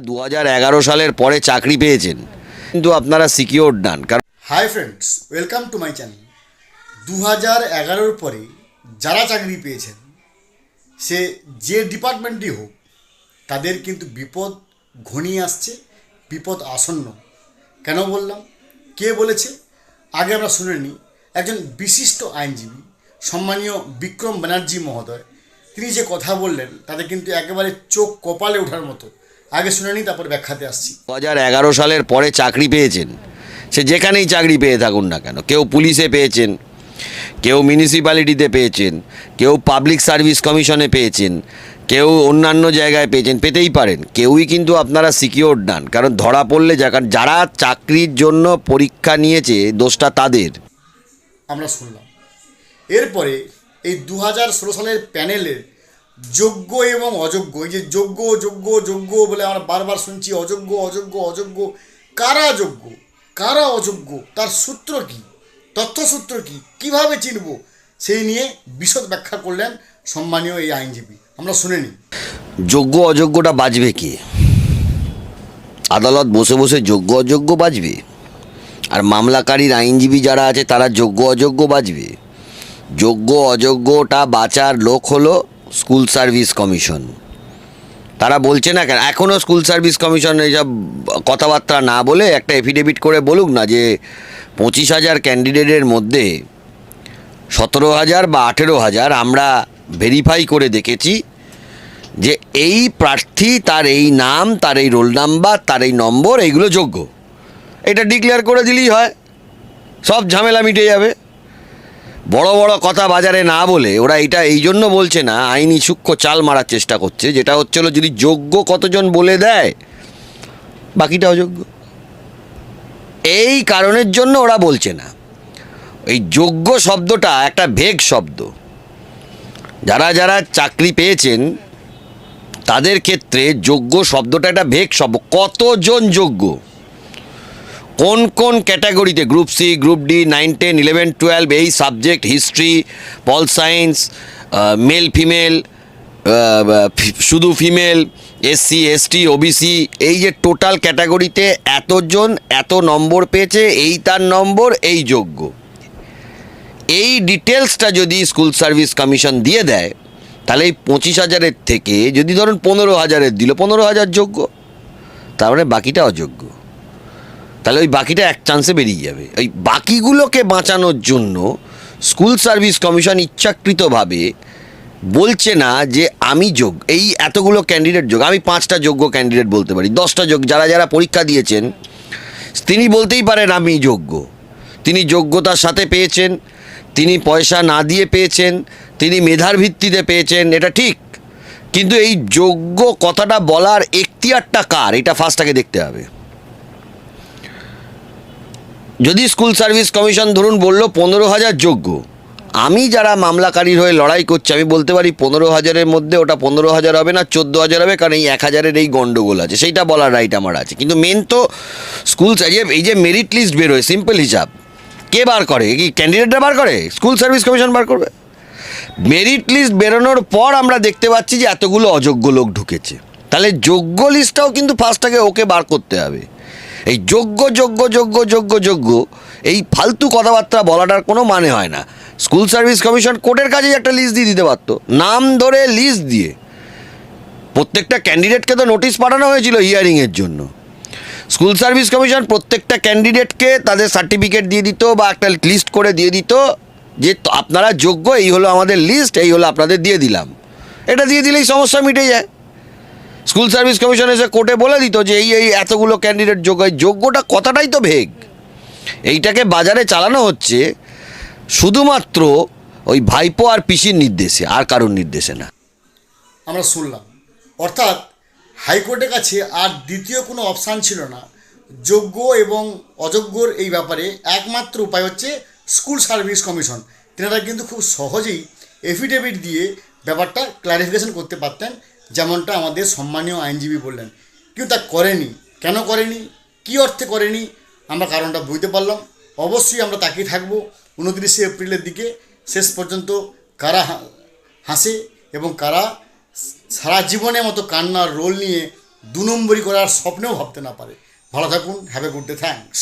দু সালের পরে চাকরি পেয়েছেন, কিন্তু আপনারা সিকিওর ডান কারণ hi friends welcome to my channel দু হাজার এগারোর পরে যারা চাকরি পেয়েছেন, সে যে ডিপার্টমেন্টই হোক, তাদের কিন্তু বিপদ ঘনিয়ে আসছে, বিপদ আসন্ন। কেন বললাম? কে বলেছে? আগে আমরা শুনে নিই। একজন বিশিষ্ট আইনজীবী, সম্মানীয় বিক্রম ব্যানার্জি মহোদয়, তিনি যে কথা বললেন, তাতে কিন্তু একেবারে চোখ কপালে ওঠার মতো আগে শুনে নিই তারপর ব্যাখ্যাতে আসছি। দু এগারো সালের পরে চাকরি পেয়েছেন। সে যেখানেই চাকরি পেয়ে থাকুন না কেন কেউ পুলিশে পেয়েছেন কেউ মিউনিসিপ্যালিটিতে পেয়েছেন কেউ পাবলিক সার্ভিস কমিশনে পেয়েছেন কেউ অন্যান্য জায়গায় পেয়েছেন পেতেই পারেন। কেউই কিন্তু আপনারা সিকিওর ডান কারণ ধরা পড়লে যা- যারা চাকরির জন্য পরীক্ষা নিয়েছে দোষটা তাদের। আমরা শুনলাম। এরপরে এই দু হাজার ষোলো সালের প্যানেলের যোগ্য এবং অযোগ্য, এই যে যোগ্য যোগ্য যোগ্য বলে আমরা বারবার শুনছি, অযোগ্য অযোগ্য অযোগ্য, কারা যোগ্য? কারা অযোগ্য? তার সূত্র কি? তথ্যসূত্র কি? কীভাবে চিনব? সেই নিয়ে বিশদ ব্যাখ্যা করলেন সম্মানীয় এই আইনজীবী। আমরা শুনে নিই। যোগ্য, অযোগ্যটা বাজবে কে? আদালত বসে বসে যোগ্য, অযোগ্য বাজবে? আর মামলাকারীর আইনজীবী যারা আছে তারা যোগ্য, অযোগ্য বাজবে? যোগ্য, অযোগ্যটা বাঁচার লোক হলো স্কুল সার্ভিস কমিশন। তারা বলছে না কেন? এখনও স্কুল সার্ভিস কমিশন এইসব কথাবার্তা না বলে একটা এফিডেভিট করে বলুক না যে পঁচিশ হাজার ক্যান্ডিডেটের মধ্যে সতেরো হাজার বা আঠেরো হাজার আমরা ভেরিফাই করে দেখেছি যে এই প্রার্থী, তার এই নাম, তার এই রোল নাম্বার তার এই নম্বর, এইগুলো যোগ্য। এটা ডিক্লেয়ার করে দিলেই হয়। সব ঝামেলা মিটে যাবে। বড় বড় কথা বাজারে না বলে ওরা এটা এই জন্য বলছে না, আইনি সূক্ষ্ম চাল মারার চেষ্টা করছে, যেটা হচ্ছে হলো যদি যোগ্য কতজন বলে দেয় বাকিটা অযোগ্য এই কারণের জন্য ওরা বলছে না। এই যোগ্য শব্দটা একটা ভেগ শব্দ। যারা যারা চাকরি পেয়েছেন, তাদের ক্ষেত্রে যোগ্য শব্দটা একটা ভেগ শব্দ। কতজন যোগ্য? কোন কোন ক্যাটাগরিতে group C, group D, nine, ten, eleven, twelve এই subject, history, pol science male, female শুধু ফিমেল এসসি এসটি ওবিসি, এই যে টোটাল ক্যাটাগরিতে এতজন, এত নম্বর পেয়েছে, এই তার নম্বর, এই যোগ্য। এই ডিটেলসটা যদি স্কুল সার্ভিস কমিশন দিয়ে দেয়, তাহলে এই পঁচিশ হাজারের থেকে, যদি ধরুন পনেরো হাজারের দিল, পনেরো হাজার যোগ্য, তার মানে বাকিটা অযোগ্য। তাহলে ওই বাকিটা এক চান্সে বেরিয়ে যাবে। ওই বাকিগুলোকে বাঁচানোর জন্য স্কুল সার্ভিস কমিশন ইচ্ছাকৃতভাবে বলছে না যে আমি যোগ, এই এতগুলো ক্যান্ডিডেট যোগ, আমি পাঁচটা যোগ্য ক্যান্ডিডেট বলতে পারি, দশটা যোগ, যারা যারা পরীক্ষা দিয়েছেন, তিনি বলতেই পারেন আমি যোগ্য। তিনি যোগ্যতার সাথে পেয়েছেন, তিনি পয়সা না দিয়ে পেয়েছেন, তিনি মেধার ভিত্তিতে পেয়েছেন, এটা ঠিক। কিন্তু এই যোগ্য কথাটা বলার এখতিয়ারটা কার? এটা ফার্স্টটাকে দেখতে হবে। যদি স্কুল সার্ভিস কমিশন ধরুন বলল পনেরো হাজার যোগ্য, আমি যারা মামলাকারীর হয়ে লড়াই করছি, আমি বলতে পারি পনেরো হাজারের মধ্যে ওটা পনেরো হাজার হবে না, চোদ্দ হাজার হবে, কারণ এই এক হাজারের এই গণ্ডগোল আছে। সেইটা বলার রাইট আমার আছে। কিন্তু মেন তো স্কুল এই যে মেরিট লিস্ট বেরোয় সিম্পল হিসাব, কে বার করে? কি ক্যান্ডিডেটরা বার করে? স্কুল সার্ভিস কমিশন বার করবে? মেরিট লিস্ট বেরোনোর পর আমরা দেখতে পাচ্ছি যে এতগুলো অযোগ্য লোক ঢুকেছে। তাহলে যোগ্য লিস্টটাও কিন্তু ফার্স্টটাকে ওকে বার করতে হবে। এই যোগ্য যোগ্য যোগ্য যোগ্য যোগ্য, এই ফালতু কথাবার্তা বলাটার কোনো মানে হয় না। স্কুল সার্ভিস কমিশন কোর্টের কাছেই একটা লিস্ট দিয়ে দিতে পারতো। নাম ধরে লিস্ট দিয়ে। প্রত্যেকটা ক্যান্ডিডেটকে তো নোটিশ পাঠানো হয়েছিল হিয়ারিংয়ের জন্য। স্কুল সার্ভিস কমিশন প্রত্যেকটা ক্যান্ডিডেটকে তাদের সার্টিফিকেট দিয়ে দিত বা একটা লিস্ট করে দিয়ে দিত যে আপনারা যোগ্য, এই হলো আমাদের লিস্ট এই হলো আপনাদের দিয়ে দিলাম। এটা দিয়ে দিলেই সমস্যা মিটে যায়। স্কুল সার্ভিস কমিশন এসে কোর্টে বলে দিত যে এই এই এতগুলো ক্যান্ডিডেট যোগ্য, যোগ্যটা কথাটাই তো ভেগ? এইটাকে বাজারে চালানো হচ্ছে শুধুমাত্র ওই ভাইপো আর পিসির নির্দেশে, আর কারোর নির্দেশে না। আমরা শুনলাম। অর্থাৎ হাইকোর্টের কাছে আর দ্বিতীয় কোনো অপশান ছিল না। যোগ্য এবং অযোগ্যর এই ব্যাপারে একমাত্র উপায় হচ্ছে স্কুল সার্ভিস কমিশন। তেনারা কিন্তু খুব সহজেই এফিডেভিট দিয়ে ব্যাপারটা ক্লারিফিকেশন করতে পারতেন যেমনটা আমাদের সম্মানীয় আইনজীবী বললেন, কিন্তু তা করেনি। কেন করেনি? কী অর্থে করেনি? আমরা কারণটা বুঝতে পারলাম। অবশ্যই আমরা তাকিয়ে থাকব উনত্রিশে এপ্রিলের দিকে। শেষ পর্যন্ত কারা হাসে এবং কারা সারা জীবনের মতো কান্নার রোল নিয়ে দু নম্বরই করার স্বপ্নেও ভাবতে না পারে। ভালো থাকুন। Have a good day thanks